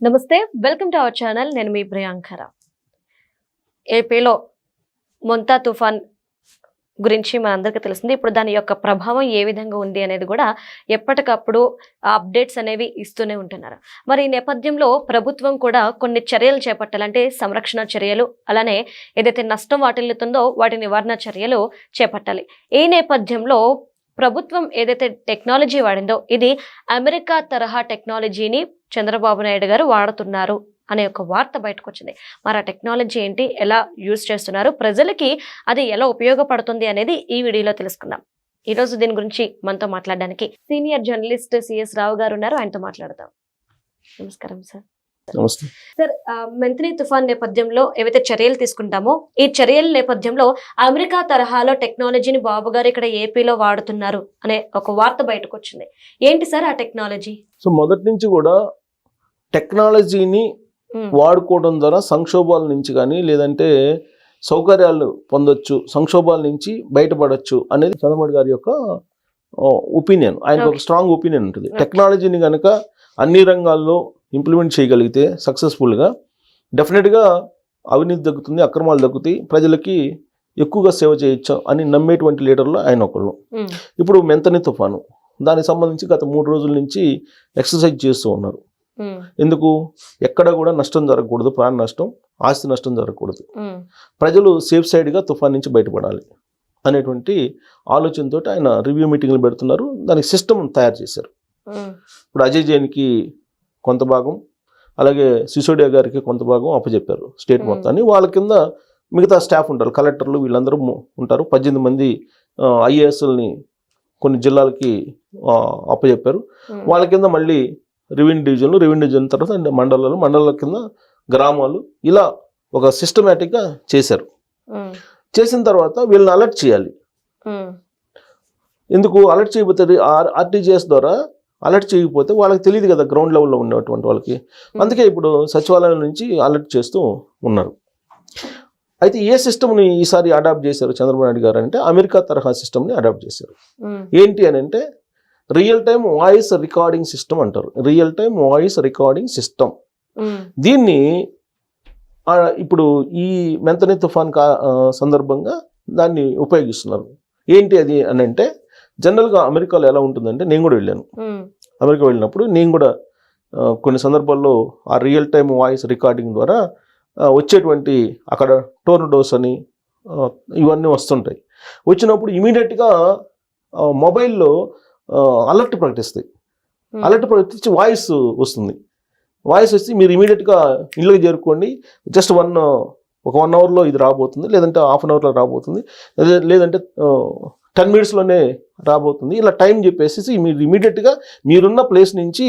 నమస్తే welcome to our channel. నేను మీ ప్రియాంకర. ఏపీలో మొంతా తుఫాన్ గురించి మనందరికీ తెలిసింది ఇప్పుడు దాని యొక్క ప్రభావం ఏ విధంగా ఉంది అనేది కూడా ఎప్పటికప్పుడు అప్డేట్స్ అనేవి ఇస్తూనే ఉంటున్నారు. మరి ఈ నేపథ్యంలో ప్రభుత్వం కూడా కొన్ని చర్యలు చేపట్టాలంటే సంరక్షణ చర్యలు అలానే ఏదైతే నష్టం వాటిల్లుతుందో వాటి నివారణ చర్యలు చేపట్టాలి. ఈ నేపథ్యంలో ప్రభుత్వం ఏదైతే టెక్నాలజీ వాడిందో ఇది అమెరికా తరహా టెక్నాలజీని చంద్రబాబు నాయుడు గారు వాడుతున్నారు అనే ఒక వార్త బయటకు వచ్చింది మరి ఆ టెక్నాలజీ ఏంటి? ఎలా యూజ్ చేస్తున్నారు? ప్రజలకి అది ఎలా ఉపయోగపడుతుంది అనేది ఈ వీడియోలో తెలుసుకుందాం. ఈ రోజు దీని గురించి మనతో మాట్లాడడానికి సీనియర్ జర్నలిస్ట్ సిఎస్ రావు గారు ఉన్నారు. ఆయనతో మాట్లాడదాం. నమస్కారం సార్. సార్ ఆ, మెంతిని తుఫాన్ నేపథ్యంలో ఏవైతే చర్యలు తీసుకుంటామో ఈ చర్యల నేపథ్యంలో అమెరికా తరహాలో టెక్నాలజీని బాబు గారు ఇక్కడ ఏపీలో వాడుతున్నారు అనే ఒక వార్త బయటకు వచ్చింది ఏంటి సార్ ఆ టెక్నాలజీ? సో మొదటి నుంచి కూడా టెక్నాలజీని ఉమ్, వాడుకోవడం ద్వారా సంక్షోభాల నుంచి కానీ లేదంటే సౌకర్యాలు పొందొచ్చు సంక్షోభాల నుంచి బయటపడొచ్చు అనేది చంద్రబాబు గారి యొక్క ఒపీనియన్. ఆయనకు ఒక. స్ట్రాంగ్ ఒపీనియన్ ఉంటుంది. టెక్నాలజీని కనుక అన్ని రంగాల్లో ఇంప్లిమెంట్ చేయగలిగితే సక్సెస్ఫుల్గా డెఫినెట్గా అవినీతి తగ్గుతుంది అక్రమాలు తగ్గుతాయి ప్రజలకి ఎక్కువగా సేవ చేయొచ్చు అని నమ్మేటువంటి లీడర్లు ఆయన ఒకళ్ళు. ఉమ్, ఇప్పుడు మెంతని తుఫాను. దానికి సంబంధించి గత మూడు రోజుల నుంచి ఎక్సర్సైజ్ చేస్తూ ఉన్నారు. ఎందుకు? ఎక్కడ కూడా నష్టం జరగకూడదు ప్రాణ నష్టం ఆస్తి నష్టం జరగకూడదు. ప్రజలు సేఫ్ సైడ్గా తుఫాన్ నుంచి బయటపడాలి అనేటువంటి ఆలోచనతో ఆయన రివ్యూ మీటింగ్లు పెడుతున్నారు. దానికి సిస్టమ్ తయారు చేశారు. ఇప్పుడు అజయ్ జైన్కి కొంత భాగం అలాగే సిసోడియా గారికి కొంత భాగం అప్పచెప్పారు స్టేట్. మొత్తాన్ని. వాళ్ళ కింద మిగతా స్టాఫ్ ఉంటారు కలెక్టర్లు వీళ్ళందరూ ఉంటారు. పద్దెనిమిది మంది ఐఏఎస్ఎల్ని కొన్ని జిల్లాలకి అప్పచెప్పారు వాళ్ళ కింద మళ్ళీ రెవెన్యూ డివిజన్లు రెవెన్యూ డివిజన్ తర్వాత మండలాలు మండలాల కింద గ్రామాలు ఇలా ఒక సిస్టమేటిక్గా చేశారు. చేసిన తర్వాత వీళ్ళని అలర్ట్ చేయాలి. ఎందుకు? అలర్ట్ చేయకపోతే ఆర్టీజీఎస్ ద్వారా అలర్ట్ చేయకపోతే వాళ్ళకి తెలియదు కదా గ్రౌండ్ లెవెల్లో ఉన్నటువంటి వాళ్ళకి. అందుకే ఇప్పుడు సచివాలయం నుంచి అలర్ట్ చేస్తూ ఉన్నారు. అయితే ఏ సిస్టమ్ని ఈసారి అడాప్ట్ చేశారు చంద్రబాబు నాయుడు గారు అంటే అమెరికా తరహా సిస్టమ్ని అడాప్ట్ చేశారు. ఏంటి అని అంటే real time voice recording system అంటారు. Real time voice recording system దీన్ని ఇప్పుడు ఈ మెంతని తుఫాన్ సందర్భంగా దాన్ని ఉపయోగిస్తున్నారు. ఏంటి అది అని అంటే జనరల్గా అమెరికాలో ఎలా ఉంటుందంటే నేను కూడా వెళ్ళాను. అమెరికా వెళ్ళినప్పుడు నేను కూడా కొన్ని సందర్భాల్లో ఆ రియల్ టైమ్ వాయిస్ రికార్డింగ్ ద్వారా వచ్చేటువంటి అక్కడ టోర్నడోస్ అని ఇవన్నీ వస్తుంటాయి. వచ్చినప్పుడు ఇమీడియట్గా మొబైల్లో అలర్ట్ ప్రకటిస్తాయి అలర్ట్ ప్రకటించి వాయిస్ వస్తుంది. వాయిస్ వచ్చి మీరు ఇమీడియట్గా ఇళ్ళకి చేరుకోండి. జస్ట్ వన్ ఒక వన్ అవర్లో ఇది రాబోతుంది. లేదంటే హాఫ్ అన్ అవర్లో రాబోతుంది. లేదంటే టెన్ మినిట్స్లోనే రాబోతుంది. ఇలా టైం చెప్పేసి మీరు ఇమీడియట్గా మీరున్న ప్లేస్ నుంచి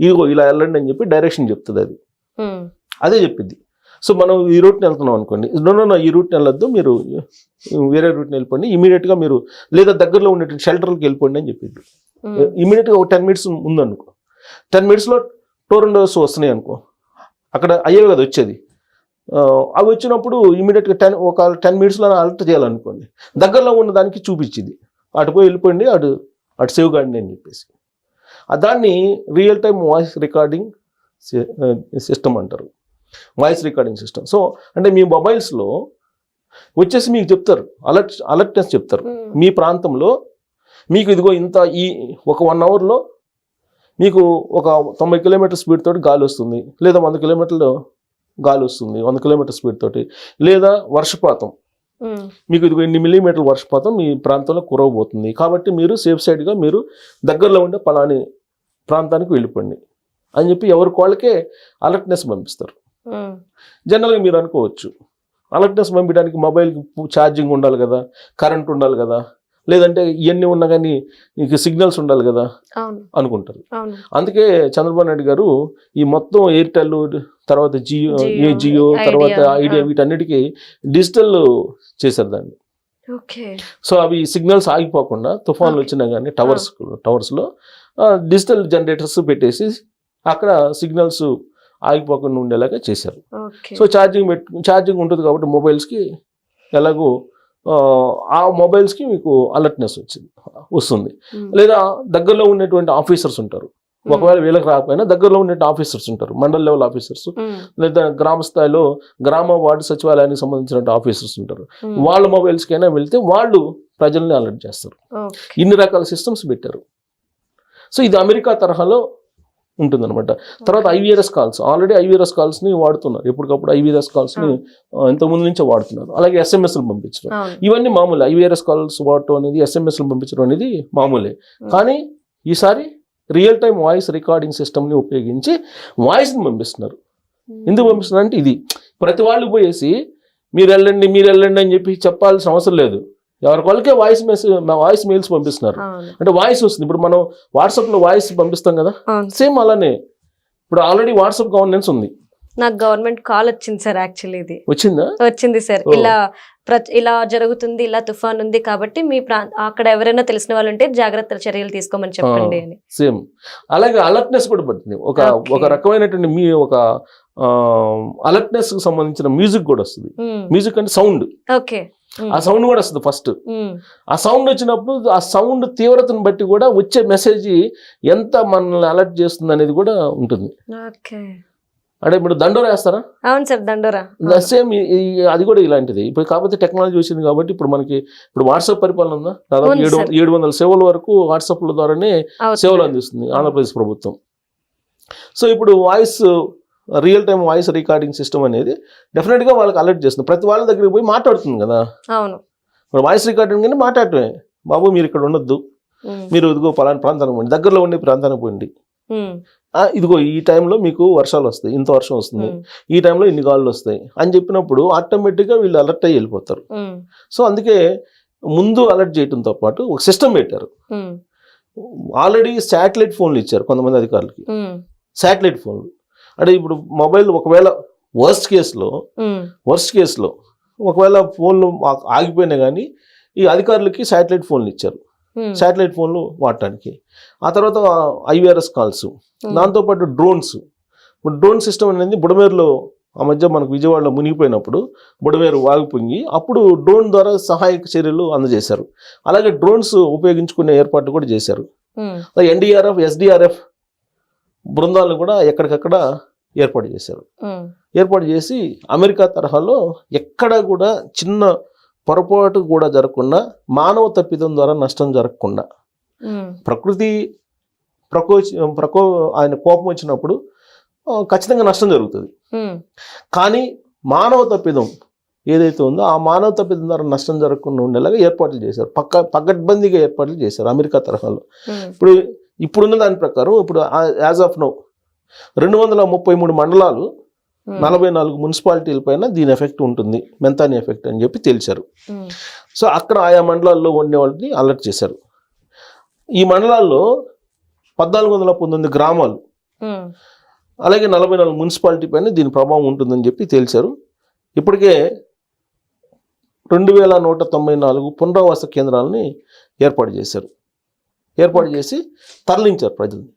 ఇదిగో ఇలా వెళ్ళండి అని చెప్పి డైరెక్షన్ చెప్తుంది అది. ఉమ్, అదే చెప్పింది సో మనం ఈ రూట్ని వెళ్తున్నాం అనుకోండి. నో నో, నో ఈ రూట్ని వెళ్ళొద్దు. మీరు వేరే రూట్ని వెళ్ళిపోండి. ఇమీడియట్గా మీరు లేదా దగ్గరలో ఉండేటువంటి షెల్టర్కి వెళ్ళిపోండి అని చెప్పింది ఇమీడియట్గా ఒక టెన్ మినిట్స్ ఉందనుకో టెన్ మినిట్స్లో టోరెండోస్ వస్తున్నాయి అనుకో. అక్కడ అయ్యేవి కదా వచ్చేది. అవి వచ్చినప్పుడు ఇమీడియట్గా టెన్ ఒక టెన్ మినిట్స్లో అలర్ట్ చేయాలనుకోండి. దగ్గరలో ఉన్న దానికి చూపించింది. అటు పోయి వెళ్ళిపోయింది అటు అటు సేవ్ కాండి అని చెప్పేసి. దాన్ని real time voice recording system అంటారు. వాయిస్ రికార్డింగ్ సిస్టమ్ సో అంటే మీ మొబైల్స్లో వచ్చేసి మీకు చెప్తారు అలర్ట్ అలర్ట్నెస్ చెప్తారు. ఉమ్, మీ ప్రాంతంలో మీకు ఇదిగో ఇంత ఈ ఒక వన్ అవర్లో మీకు ఒక తొంభై కిలోమీటర్ స్పీడ్ తోటి గాలి వస్తుంది లేదా వంద కిలోమీటర్లు గాలి వస్తుంది వంద కిలోమీటర్ స్పీడ్ తోటి లేదా వర్షపాతం. ఉమ్, మీకు ఇదిగో ఇన్ని మిల్లీమీటర్ల వర్షపాతం మీ ప్రాంతంలో కురవబోతుంది. కాబట్టి మీరు సేఫ్ సైడ్గా మీరు దగ్గరలో ఉండే పలాని ప్రాంతానికి వెళ్ళిపోండి. అని చెప్పి ఎవరికి వాళ్ళకే అలర్ట్నెస్ పంపిస్తారు. జనరల్గా మీరు అనుకోవచ్చు. అలర్ట్నెస్ పంపించడానికి మొబైల్కి ఛార్జింగ్ ఉండాలి కదా కరెంట్ ఉండాలి కదా లేదంటే ఇవన్నీ ఉన్నా కానీ నీకు సిగ్నల్స్ ఉండాలి కదా అనుకుంటారు. అందుకే చంద్రబాబు నాయుడు గారు ఈ మొత్తం ఎయిర్టెల్ తర్వాత జియో ఏ జియో తర్వాత ఐడియా. వీటన్నిటికీ డిజిటల్ చేశారు దాన్ని. ఓకే. సో అవి సిగ్నల్స్ ఆగిపోకుండా తుఫాన్లు. వచ్చినా కానీ టవర్స్ టవర్స్లో డిజిటల్ జనరేటర్స్ పెట్టేసి అక్కడ సిగ్నల్స్ ఆగిపోకుండా ఉండేలాగా చేశారు. సో ఛార్జింగ్ పెట్టు ఛార్జింగ్ ఉంటుంది కాబట్టి మొబైల్స్కి ఎలాగో ఆ, మొబైల్స్కి మీకు అలర్ట్నెస్ వచ్చింది వస్తుంది. లేదా దగ్గరలో ఉన్నటువంటి ఆఫీసర్స్ ఉంటారు. ఒకవేళ వీళ్ళకి రాకపోయినా దగ్గరలో ఉండే ఆఫీసర్స్ ఉంటారు మండల్ లెవెల్ ఆఫీసర్స్. లేదా గ్రామ స్థాయిలో గ్రామ వార్డు సచివాలయానికి సంబంధించిన ఆఫీసర్స్ ఉంటారు. వాళ్ళ మొబైల్స్కైనా వెళ్తే వాళ్ళు ప్రజల్ని అలర్ట్ చేస్తారు. ఇన్ని రకాల సిస్టమ్స్ పెట్టారు. సో ఇది అమెరికా తరహాలో ఉంటుందన్నమాట. తర్వాత ఐవీఆర్ఎస్ కాల్స్. ఆల్రెడీ ఐవీఆర్ఎస్ కాల్స్ని వాడుతున్నారు. ఎప్పటికప్పుడు ఐవీఆర్ఎస్ కాల్స్ని ఆ, ఇంతకుముందు నుంచే వాడుతున్నారు. అలాగే ఎస్ఎంఎస్లు పంపించడం. ఇవన్నీ మామూలే. ఐవీఆర్ఎస్ కాల్స్ వాడటం అనేది ఎస్ఎంఎస్లు పంపించడం అనేది మామూలే. కానీ ఈసారి రియల్ టైం వాయిస్ రికార్డింగ్ సిస్టమ్ని ఉపయోగించి వాయిస్ని పంపిస్తున్నారు. ఎందుకు పంపిస్తున్నారు అంటే ఇది. ప్రతి వాళ్ళు పోయేసి మీరు వెళ్ళండి మీరు వెళ్ళండి అని చెప్పి చెప్పాల్సిన అవసరం లేదు. ఎవరికి వాళ్ళకే వాయిస్ మెసేజ్ వాయిస్ మెయిల్స్ పంపిస్తున్నారు. అంటే వాయిస్ వస్తుంది. ఇప్పుడు మనం వాట్సాప్లో వాయిస్ పంపిస్తాం కదా? సేమ్ అలానే. ఇప్పుడు ఆల్రెడీ వాట్సాప్ గవర్నెన్స్ ఉంది. నాకు గవర్నమెంట్ కాల్ వచ్చింది సార్ యాక్చువల్లీ ఇది. వచ్చిందా? వచ్చింది సార్. ఇలా ఇలా జరుగుతుంది ఇలా తుఫాన్ ఉంది కాబట్టి మీ ప్రా అక్కడ ఎవరైనా తెలిసిన వాళ్ళు ఉంటే జాగ్రత్త చర్యలు తీసుకోమని చెప్పండి అని. సేమ్. అలాగే అలర్ట్నెస్ కూడా పడుతుంది. ఒక. ఒక రకమైనటువంటి మీ ఒక అలర్ట్నెస్కి సంబంధించిన మ్యూజిక్ కూడా వస్తుంది. మ్యూజిక్ అంటే సౌండ్ ఓకే. ఆ సౌండ్ కూడా వస్తుంది ఫస్ట్. ఆ సౌండ్ వచ్చినప్పుడు ఆ సౌండ్ తీవ్రతను బట్టి కూడా వచ్చే మెసేజ్ ఎంత మనల్ని అలర్ట్ చేస్తుంది అనేది కూడా ఉంటుంది. అంటే ఇప్పుడు దండోర వేస్తారా? అవును సార్ దండోరా. సేమ్ అది కూడా ఇలాంటిది. ఇప్పుడు కాకపోతే టెక్నాలజీ వచ్చింది కాబట్టి ఇప్పుడు మనకి ఇప్పుడు వాట్సాప్ పరిపాలన ఉందా? దాదాపు ఏడు. ఏడు వందల సేవల వరకు వాట్సాప్ల ద్వారానే. సేవలు అందిస్తుంది ఆంధ్రప్రదేశ్ ప్రభుత్వం. సో ఇప్పుడు voice real time voice recording system అనేది డెఫినెట్గా వాళ్ళకి అలర్ట్ చేస్తుంది. ప్రతి వాళ్ళ దగ్గరికి పోయి మాట్లాడుతుంది కదా. అవును. ఇప్పుడు వాయిస్ రికార్డింగ్ కానీ మాట్లాడటమే. బాబు మీరు ఇక్కడ ఉండొద్దు. మీరు ఇదిగో పలానా ప్రాంతానికి పోండి. దగ్గరలో ఉండే ప్రాంతానికి పోండి. ఇదిగో ఈ టైంలో మీకు వర్షాలు వస్తాయి. ఇంత వర్షం వస్తుంది. ఈ టైంలో ఇన్ని గాలులు వస్తాయి. అని చెప్పినప్పుడు ఆటోమేటిక్గా వీళ్ళు అలర్ట్ అయ్యి వెళ్ళిపోతారు సో అందుకే ముందు అలర్ట్ చేయడంతో పాటు ఒక సిస్టమ్ పెట్టారు. ఆల్రెడీ శాటిలైట్ ఫోన్లు ఇచ్చారు కొంతమంది అధికారులకి. శాటిలైట్ ఫోన్లు అంటే ఇప్పుడు మొబైల్ ఒకవేళ వర్స్ట్ కేసులో వర్స్ట్ కేసులో ఒకవేళ ఫోన్లు ఆగిపోయినా కానీ ఈ అధికారులకి శాటిలైట్ ఫోన్లు ఇచ్చారు. శాటిలైట్ ఫోన్లు వాడటానికి. ఆ తర్వాత ఐవీఆర్ఎస్ కాల్స్ దాంతోపాటు డ్రోన్స్ ఇప్పుడు డ్రోన్ సిస్టమ్ అనేది బుడమేరులో ఆ మధ్య మనకు విజయవాడలో మునిగిపోయినప్పుడు బుడమేరు వాగిపోయి అప్పుడు డ్రోన్ ద్వారా సహాయక చర్యలు అందజేశారు. అలాగే డ్రోన్స్ ఉపయోగించుకునే ఏర్పాటు కూడా చేశారు. ఎన్డీఆర్ఎఫ్ ఎస్డిఆర్ఎఫ్ బృందాలను కూడా ఎక్కడికక్కడ ఏర్పాటు చేశారు. ఏర్పాటు చేసి అమెరికా తరహాలో ఎక్కడ కూడా చిన్న పొరపాటు కూడా జరగకుండా మానవ తప్పిదం ద్వారా నష్టం జరగకుండా ప్రకృతి ప్రకో ప్రకో ఆయన కోపం వచ్చినప్పుడు ఖచ్చితంగా నష్టం జరుగుతుంది. కానీ మానవ తప్పిదం ఏదైతే ఉందో ఆ మానవ తప్పిదం ద్వారా నష్టం జరగకుండా ఉండేలాగా ఏర్పాట్లు చేశారు. పక్క పగడ్బందీగా ఏర్పాట్లు చేశారు అమెరికా తరహాలో. ఇప్పుడు ఇప్పుడున్న దాని ప్రకారం ఇప్పుడు యాజ్ ఆఫ్ నో రెండు వందల ముప్పై మూడు మండలాలు ఉమ్, నలభై నాలుగు మున్సిపాలిటీల పైన దీని ఎఫెక్ట్ ఉంటుంది మెంతాని ఎఫెక్ట్ అని చెప్పి తేల్చారు ఉమ్, సో అక్కడ ఆయా మండలాల్లో ఉండే వాళ్ళని అలర్ట్ చేశారు. ఈ మండలాల్లో పద్నాలుగు వందల పంతొమ్మిది గ్రామాలు ఉమ్, అలాగే నలభై నాలుగు మున్సిపాలిటీ పైన దీని ప్రభావం ఉంటుందని చెప్పి తేల్చారు ఇప్పటికే రెండు వేల నూట తొంభై నాలుగు పునరావాస కేంద్రాలని ఏర్పాటు చేశారు. ఏర్పాటు చేసి తరలించారు ప్రజల్ని.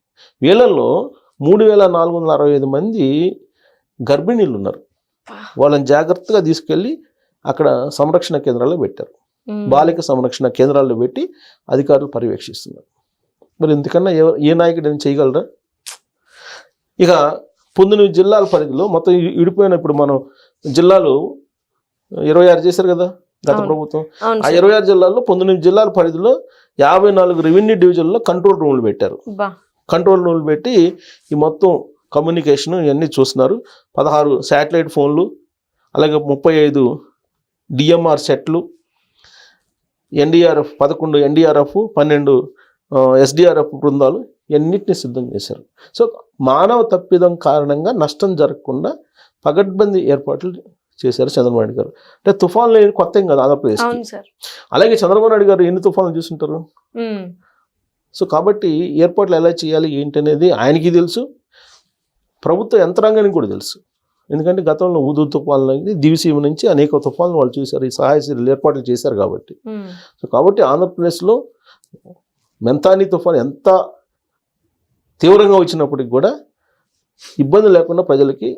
వీళ్ళల్లో మూడు వేల నాలుగు వందల అరవై ఐదు మంది గర్భిణీలు ఉన్నారు. వాళ్ళని జాగ్రత్తగా తీసుకెళ్ళి అక్కడ సంరక్షణ కేంద్రాల్లో పెట్టారు. బాలిక సంరక్షణ కేంద్రాల్లో పెట్టి అధికారులు పర్యవేక్షిస్తున్నారు. మరి ఇంతకన్నా ఎవ- ఏ నాయకుడు ఏమైనా చేయగలరా? ఇక పొందిన జిల్లాల పరిధిలో మొత్తం ఇడిపోయిన ఇప్పుడు మనం జిల్లాలు ఇరవై ఆరు చేశారు కదా? గత. ప్రభుత్వం. ఆ. ఇరవై ఆరు జిల్లాల్లో పంతొమ్మిది జిల్లాల పరిధిలో యాభై నాలుగు రెవెన్యూ డివిజన్లో కంట్రోల్ రూమ్లు పెట్టారు. కంట్రోల్ రూమ్లు పెట్టి ఈ మొత్తం కమ్యూనికేషన్ ఇవన్నీ చూస్తున్నారు. పదహారు శాటిలైట్ ఫోన్లు అలాగే ముప్పై ఐదు డిఎంఆర్ సెట్లు ఎన్డీఆర్ఎఫ్ పదకొండు ఎన్డీఆర్ఎఫ్ పన్నెండు ఎస్డిఆర్ఎఫ్ బృందాలు ఇవన్నిటిని సిద్ధం చేశారు. సో మానవ తప్పిదం కారణంగా నష్టం జరగకుండా పగడ్బందీ ఏర్పాట్లు చేశారు చంద్రబాబు నాయుడు గారు. అంటే తుఫాన్లు కొత్త ఏం కాదు ఆంధ్రప్రదేశ్ అలాగే చంద్రబాబు నాయుడు గారు ఎన్ని తుఫాన్లు చూసుంటారు? సో కాబట్టి ఏర్పాట్లు ఎలా చేయాలి ఏంటి అనేది ఆయనకి తెలుసు. ప్రభుత్వ యంత్రాంగానికి కూడా తెలుసు. ఎందుకంటే గతంలో ఉదు తుఫాన్లు అనేది దివిసీమ నుంచి అనేక తుఫాన్లు వాళ్ళు చూశారు. ఈ సహాయ చర్యలు ఏర్పాట్లు చేశారు కాబట్టి. సో కాబట్టి ఆంధ్రప్రదేశ్లో మెంతాని తుఫాన్ ఎంత తీవ్రంగా వచ్చినప్పటికి కూడా ఇబ్బంది లేకుండా ప్రజలకి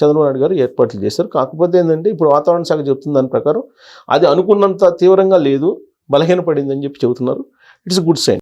చంద్రబాబు నాయుడు గారు ఏర్పాట్లు చేశారు. కాకపోతే ఏంటంటే ఇప్పుడు వాతావరణ శాఖ చెబుతున్న దాని ప్రకారం అది అనుకున్నంత తీవ్రంగా లేదు బలహీనపడింది అని చెప్పి చెబుతున్నారు. It's good sign